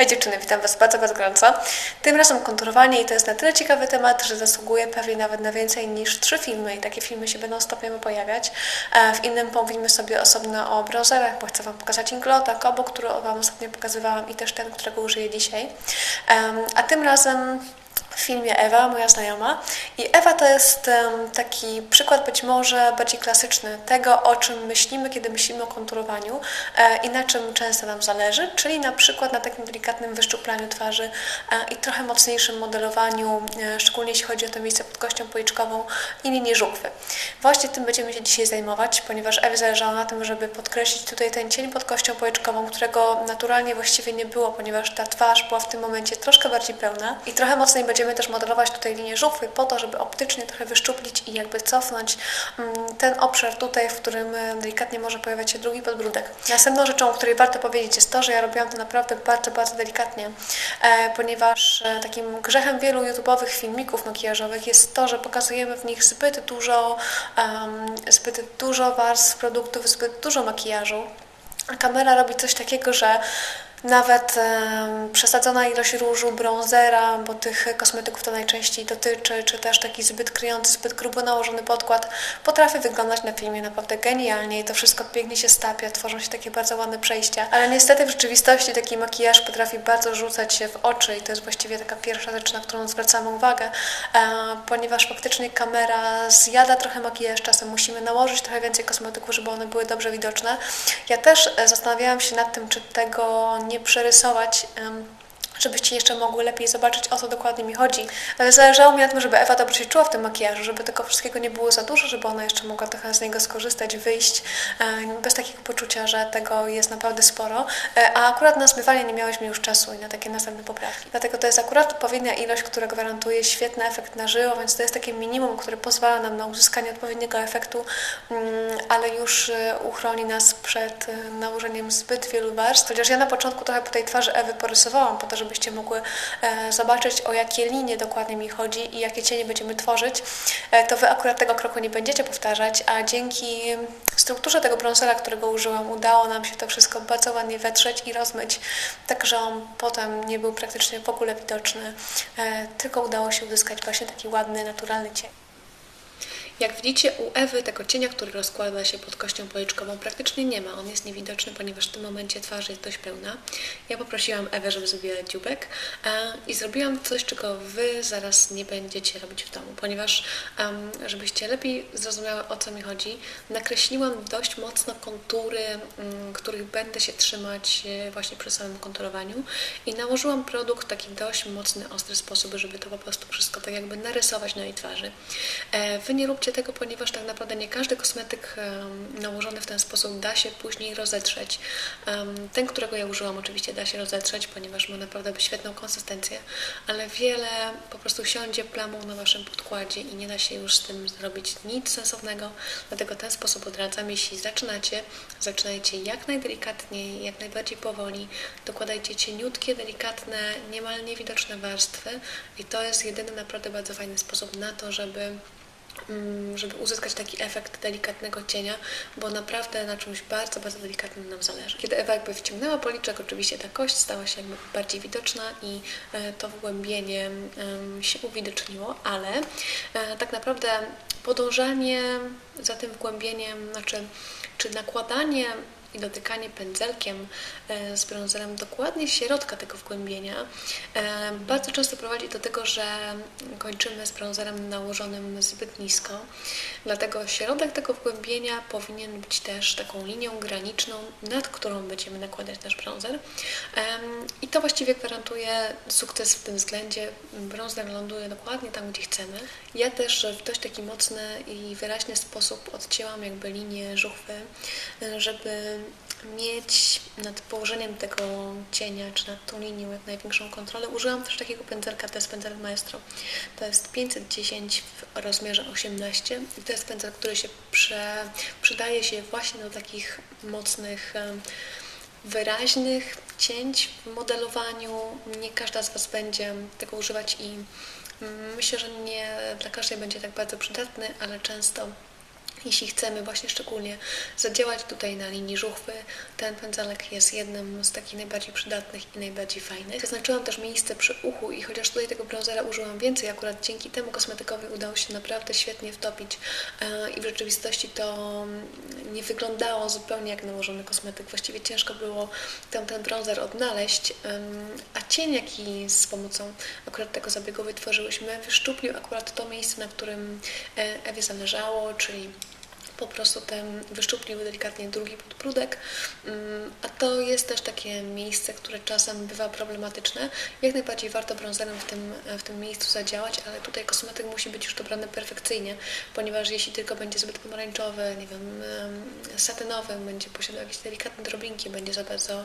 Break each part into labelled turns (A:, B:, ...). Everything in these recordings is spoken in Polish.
A: Hej dziewczyny, witam Was bardzo, bardzo gorąco. Tym razem konturowanie i to jest na tyle ciekawy temat, że zasługuje pewnie nawet na więcej niż trzy filmy i takie filmy się będą stopniowo pojawiać. E, W innym pomówimy sobie osobno o browserach, bo chcę Wam pokazać Inglota, Kobo, który Wam ostatnio pokazywałam i też ten, którego użyję dzisiaj. A tym razem w filmie Ewa, moja znajoma. I Ewa to jest taki przykład być może bardziej klasyczny tego, o czym myślimy, kiedy myślimy o konturowaniu e, i na czym często nam zależy, czyli na przykład na takim delikatnym wyszczuplaniu twarzy e, i trochę mocniejszym modelowaniu, e, szczególnie jeśli chodzi o to miejsce pod kością policzkową i linię żuchwy. Właśnie tym będziemy się dzisiaj zajmować, ponieważ Ewie zależało na tym, żeby podkreślić tutaj ten cień pod kością policzkową, którego naturalnie właściwie nie było, ponieważ ta twarz była w tym momencie troszkę bardziej pełna i trochę mocniej będziemy też modelować tutaj linię żuchwy po to, żeby optycznie trochę wyszczuplić i jakby cofnąć mm, ten obszar tutaj, w którym e, delikatnie może pojawiać się drugi podbródek. Następną rzeczą, o której warto powiedzieć jest to, że ja robiłam to naprawdę bardzo, bardzo delikatnie, e, ponieważ e, takim grzechem wielu YouTube'owych filmików makijażowych jest to, że pokazujemy w nich zbyt dużo, zbyt dużo warstw produktów, zbyt dużo makijażu. Kamera robi coś takiego, że nawet przesadzona ilość różu, bronzera, bo tych kosmetyków to najczęściej dotyczy, czy też taki zbyt kryjący, zbyt grubo nałożony podkład, potrafi wyglądać na filmie naprawdę genialnie i to wszystko pięknie się stapia, tworzą się takie bardzo ładne przejścia. Ale niestety w rzeczywistości taki makijaż potrafi bardzo rzucać się w oczy i to jest właściwie taka pierwsza rzecz, na którą zwracamy uwagę, e, ponieważ faktycznie kamera zjada trochę makijaż, czasem musimy nałożyć trochę więcej kosmetyków, żeby one były dobrze widoczne. Ja też e, zastanawiałam się nad tym, czy tego nie przerysować. Żebyście jeszcze mogły lepiej zobaczyć, o co dokładnie mi chodzi. Ale zależało mi na tym, żeby Ewa dobrze się czuła w tym makijażu, żeby tego wszystkiego nie było za dużo, żeby ona jeszcze mogła trochę z niego skorzystać, wyjść, e, bez takiego poczucia, że tego jest naprawdę sporo. E, A akurat na zmywanie nie miałyśmy już czasu i na takie następne poprawki. Dlatego to jest akurat odpowiednia ilość, która gwarantuje świetny efekt na żywo, więc to jest takie minimum, które pozwala nam na uzyskanie odpowiedniego efektu, mm, ale już e, uchroni nas przed nałożeniem zbyt wielu warstw. Chociaż ja na początku trochę po tej twarzy Ewy porysowałam, po to, żebyście mogły e, zobaczyć, o jakie linie dokładnie mi chodzi i jakie cienie będziemy tworzyć, e, to Wy akurat tego kroku nie będziecie powtarzać, a dzięki strukturze tego brązera, którego użyłam, udało nam się to wszystko bardzo ładnie wetrzeć i rozmyć, tak że on potem nie był praktycznie w ogóle widoczny, e, tylko udało się uzyskać właśnie taki ładny, naturalny cień. Jak widzicie, u Ewy tego cienia, który rozkłada się pod kością policzkową, praktycznie nie ma. On jest niewidoczny, ponieważ w tym momencie twarz jest dość pełna. Ja poprosiłam Ewę, żeby zrobiła dziubek e, i zrobiłam coś, czego Wy zaraz nie będziecie robić w domu, ponieważ żebyście lepiej zrozumiały, o co mi chodzi, nakreśliłam dość mocno kontury, mm, których będę się trzymać e, właśnie przy samym konturowaniu i nałożyłam produkt w taki dość mocny, ostry sposób, żeby to po prostu wszystko tak jakby narysować na jej twarzy. E, Wy nie róbcie tego, ponieważ tak naprawdę nie każdy kosmetyk nałożony w ten sposób da się później rozetrzeć. Ten, którego ja użyłam, oczywiście da się rozetrzeć, ponieważ ma naprawdę świetną konsystencję, ale wiele po prostu siądzie plamą na Waszym podkładzie i nie da się już z tym zrobić nic sensownego. Dlatego ten sposób odradzam. Jeśli zaczynacie, zaczynajcie jak najdelikatniej, jak najbardziej powoli. Dokładajcie cieniutkie, delikatne, niemal niewidoczne warstwy i to jest jedyny naprawdę bardzo fajny sposób na to, żeby żeby uzyskać taki efekt delikatnego cienia, bo naprawdę na czymś bardzo, bardzo delikatnym nam zależy. Kiedy Ewa jakby wciągnęła policzek, oczywiście ta kość stała się jakby bardziej widoczna i e, to wgłębienie się uwidoczniło, ale e, tak naprawdę podążanie za tym wgłębieniem, znaczy czy nakładanie i dotykanie pędzelkiem e, z brązerem dokładnie środka tego wgłębienia e, bardzo często prowadzi do tego, że kończymy z brązerem nałożonym zbyt nisko. Dlatego środek tego wgłębienia powinien być też taką linią graniczną, nad którą będziemy nakładać nasz brązer. I to właściwie gwarantuje sukces w tym względzie. Brązer ląduje dokładnie tam, gdzie chcemy. Ja też w dość taki mocny i wyraźny sposób odcięłam jakby linię żuchwy, e, żeby mieć nad położeniem tego cienia, czy nad tą linią jak największą kontrolę. Użyłam też takiego pędzelka, to jest pędzel Maestro. To jest 510 w rozmiarze 18 i to jest pędzel, który się prze, przydaje się właśnie do takich mocnych, wyraźnych cięć w modelowaniu. Nie każda z Was będzie tego używać i mm, myślę, że nie dla każdej będzie tak bardzo przydatny, ale często Jeśli chcemy właśnie szczególnie zadziałać tutaj na linii żuchwy, ten pędzelek jest jednym z takich najbardziej przydatnych i najbardziej fajnych. Zaznaczyłam też miejsce przy uchu i chociaż tutaj tego bronzera użyłam więcej, akurat dzięki temu kosmetykowi udało się naprawdę świetnie wtopić e, i w rzeczywistości to mm, nie wyglądało zupełnie jak nałożony kosmetyk. Właściwie ciężko było tam ten bronzer odnaleźć, a cień, jaki z pomocą akurat tego zabiegu wytworzyłyśmy, wyszczuplił akurat to miejsce, na którym e, Ewie zależało, czyli po prostu ten wyszczuplił delikatnie drugi podbródek, Mm, a to jest też takie miejsce, które czasem bywa problematyczne. Jak najbardziej warto bronzerem w tym, w tym miejscu zadziałać, ale tutaj kosmetyk musi być już dobrany perfekcyjnie, ponieważ jeśli tylko będzie zbyt pomarańczowy, nie wiem, em, satynowy, będzie posiadał jakieś delikatne drobinki, będzie za bardzo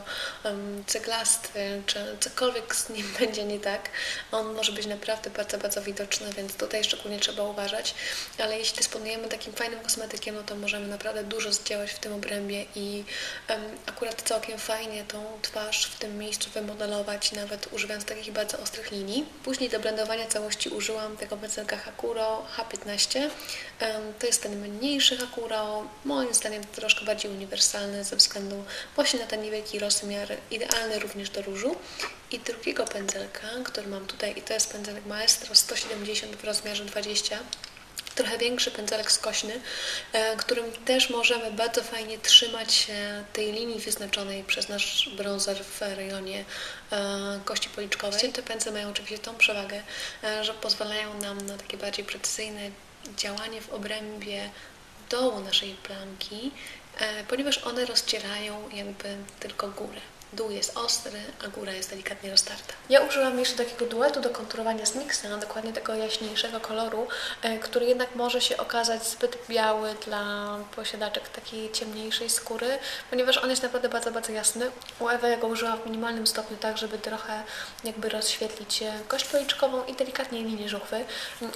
A: ceglasty, czy cokolwiek z nim będzie nie tak, on może być naprawdę bardzo, bardzo widoczny, więc tutaj szczególnie trzeba uważać, ale jeśli dysponujemy takim fajnym kosmetykiem, no to możemy naprawdę dużo zdziałać w tym obrębie i em, akurat całkiem fajnie tą twarz w tym miejscu wymodelować, nawet używając takich bardzo ostrych linii. Później do blendowania całości użyłam tego pędzelka Hakuro H15. Em, To jest ten mniejszy Hakuro, moim zdaniem troszkę bardziej uniwersalny ze względu właśnie na ten niewielki rozmiar, idealny również do różu. I drugiego pędzelka, który mam tutaj, i to jest pędzelek Maestro 170 w rozmiarze 20 trochę większy pędzelek skośny, e, którym też możemy bardzo fajnie trzymać się tej linii wyznaczonej przez nasz bronzer w rejonie e, kości policzkowej. Ścięte pędzle mają oczywiście tą przewagę, e, że pozwalają nam na takie bardziej precyzyjne działanie w obrębie dołu naszej plamki, ponieważ one rozcierają jakby tylko górę. Dół jest ostry, a góra jest delikatnie roztarta. Ja użyłam jeszcze takiego duetu do konturowania z Mixa, dokładnie tego jaśniejszego koloru, e, który jednak może się okazać zbyt biały dla posiadaczek takiej ciemniejszej skóry, ponieważ on jest naprawdę bardzo, bardzo jasny. U Ewy ja go użyłam w minimalnym stopniu, tak żeby trochę jakby rozświetlić e, kość policzkową i delikatnie linię żuchwy.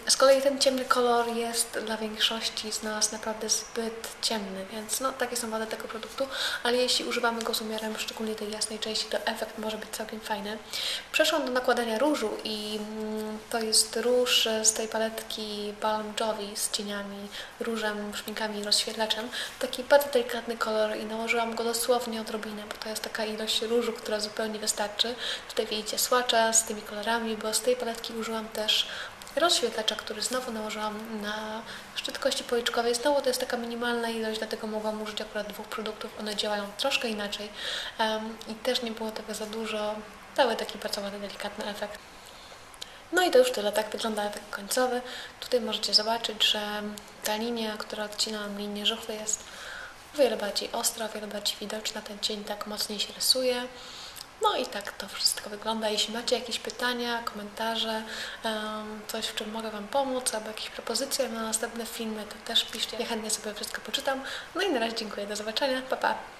A: Z kolei ten ciemny kolor jest dla większości z nas naprawdę zbyt ciemny, więc no takie są wady tego produktu, ale jeśli używamy go z umiarem, szczególnie tej jasnej części, to efekt może być całkiem fajny. Przeszłam do nakładania różu i mm, to jest róż z tej paletki Balm Jovi z cieniami, różem, szminkami i rozświetlaczem. Taki bardzo delikatny kolor i nałożyłam go dosłownie odrobinę, bo to jest taka ilość różu, która zupełnie wystarczy. Tutaj widzicie swatcha z tymi kolorami, bo z tej paletki użyłam też rozświetlacza, który znowu nałożyłam na szczyt kości policzkowej. Znowu to jest taka minimalna ilość, dlatego mogłam użyć akurat dwóch produktów. One działają troszkę inaczej em, i też nie było tego za dużo. Dały taki bardzo ładny, delikatny efekt. No i to już tyle, tak wygląda efekt końcowy. Tutaj możecie zobaczyć, że ta linia, która odcina nam linię żuchwy jest o wiele bardziej ostra, o wiele bardziej widoczna. Ten cień tak mocniej się rysuje. No i tak to wszystko wygląda. Jeśli macie jakieś pytania, komentarze, coś w czym mogę Wam pomóc, albo jakieś propozycje na następne filmy, to też piszcie. Ja chętnie sobie wszystko poczytam. No i na razie dziękuję, do zobaczenia, pa pa!